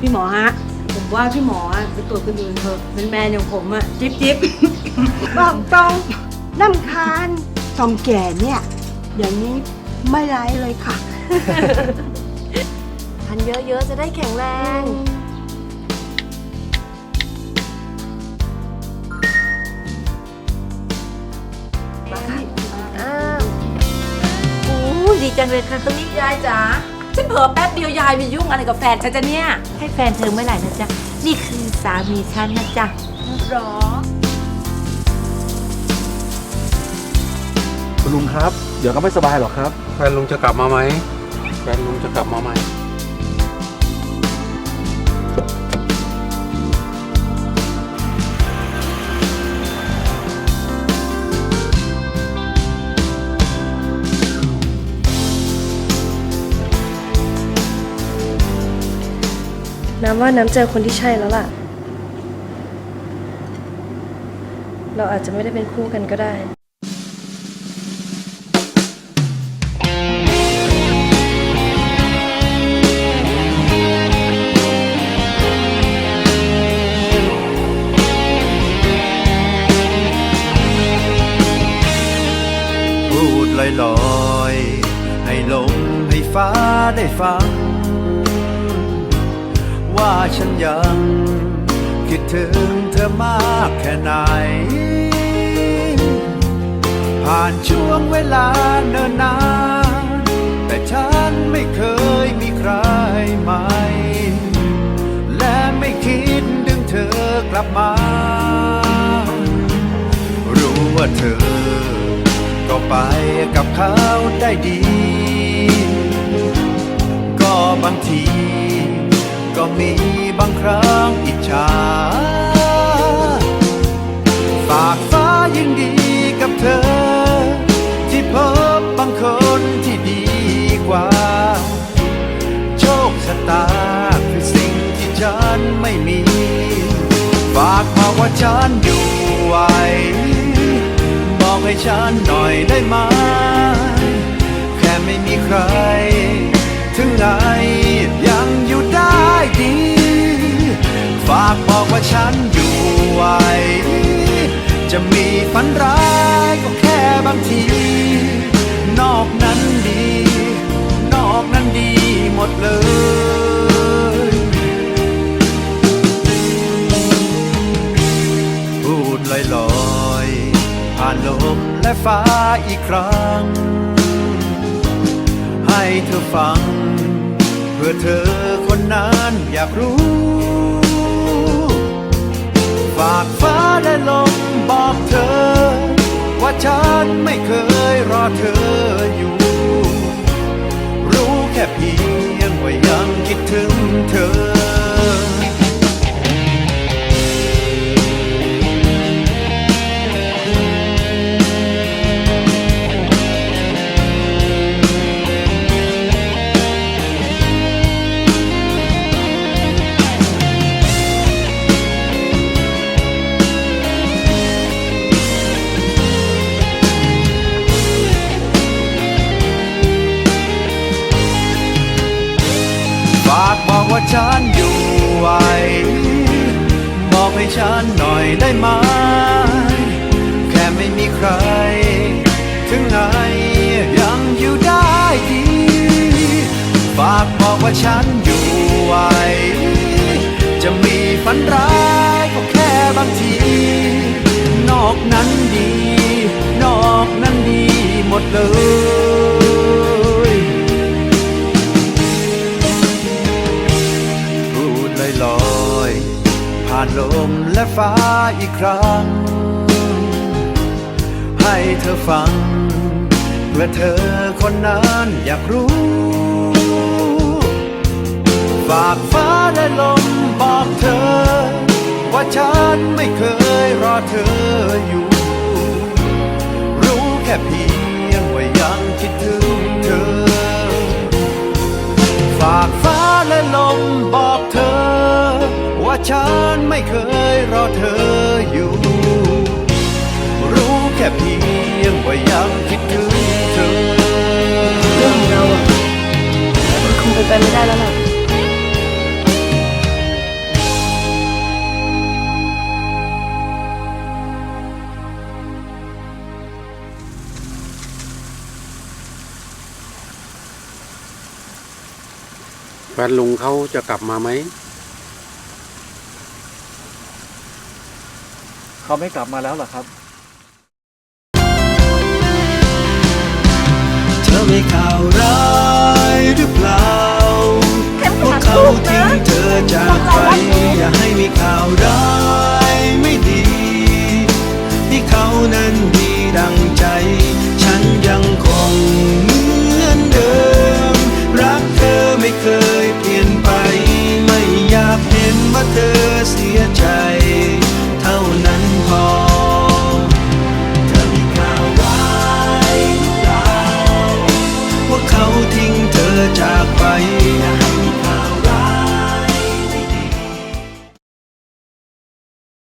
พี่หมอฮะ ผมว่าพี่หมอไปตรวจคนอื่นเถอะเป็นแมนอย่างผมอะจิ๊บจิ๊บบอกตรงน้ำคาญตอมแก่เนี่ย อย่างนี้ไม่ร้ายเลยค่ะ ทานเยอะๆ จะได้แข็งแรงมาค่ะอ้าวโอ้ดีจังเลยค่ะคุณนี่ยายจ๋า ฉันเผลอแป๊บเดียวยายไปยุ่งอะไรกับแฟนฉันจะเนี่ยให้แฟนเธอเมื่อไหร่นะจ๊ะ นี่คือสามีฉันนะจ๊ะ หรอ คุณลุงครับ เดี๋ยวก็ไม่สบายหรอกครับ แฟนลุงจะกลับมาไหมแฟนลุงจะกลับมาไหมำว่าน้ำเจอคนที่ใช่แล้วล่ะ เราอาจจะไม่ได้เป็นคู่กันก็ได้พูดลอยลอยๆให้ลมให้ฟ้าได้ฟัง ว่าฉันยังคิดถึงเธอมากแค่ไหน ผ่านช่วงเวลาเนิ่นนาน แต่ฉันไม่เคยมีใครใหม่ และไม่คิดดึงเธอกลับมา รู้ว่าเธอ ก็ไปกับเขาได้ดี ก็บางที ก็มี บางครั้งอิจฉา ฝากฟ้ายังดีกับเธอ ที่พบบางคนที่ดีกว่า โชคชะตาคือสิ่งที่ฉันไม่มี ฝากบอกว่าฉันอยู่ไหวบอกให้ฉันหน่อยได้ไหม แค่ไม่มีใคร ถึงไงยัากบอกว่าฉันอยู่ไหวจะมีฝันร้ายก็แค่บางที นอกนั้นดี นอกนั้นดีหมดเลยพูดลอยๆผ่านลมและฟ้าอีกครั้ง ให้เธอฟัง เพื่อเธอคนนั้นอยากรู้ากฟ้าและลมบอกเธอ ว่าฉันไม่เคยรอเธอ ฉันอยู่ไหวบอกให้ฉันหน่อยได้ไหม แค่ไม่มีใคร ถึงไงยังอยู่ได้ดี ฝากบอกว่าฉันอยู่ไหวจะมีฝันร้ายก็แค่บางที นอกนั้นดี อีกครั้ง ให้เธอฟัง เพื่อเธอคนนั้นอยากรู้ ฝากฟ้าและลมบอกเธอ ว่าฉันไม่เคยรอเธออยู่ รู้แค่เพียงว่ายังคิดถึงเธอ ฝากฟ้าและลมบอก ฉันไม่เคยรอเธออยู่ รู้แค่เพียงว่ายังคิดถึงเธอ เรื่องของเราอะมันคงเป็นไปไปไม่ได้แล้วล่ะ แฟนลุงเขาจะกลับมาไหม เขาไม่กลับมาแล้วหรอครับ เธอไม่ข่าวร้ายหรือเปล่า จากไป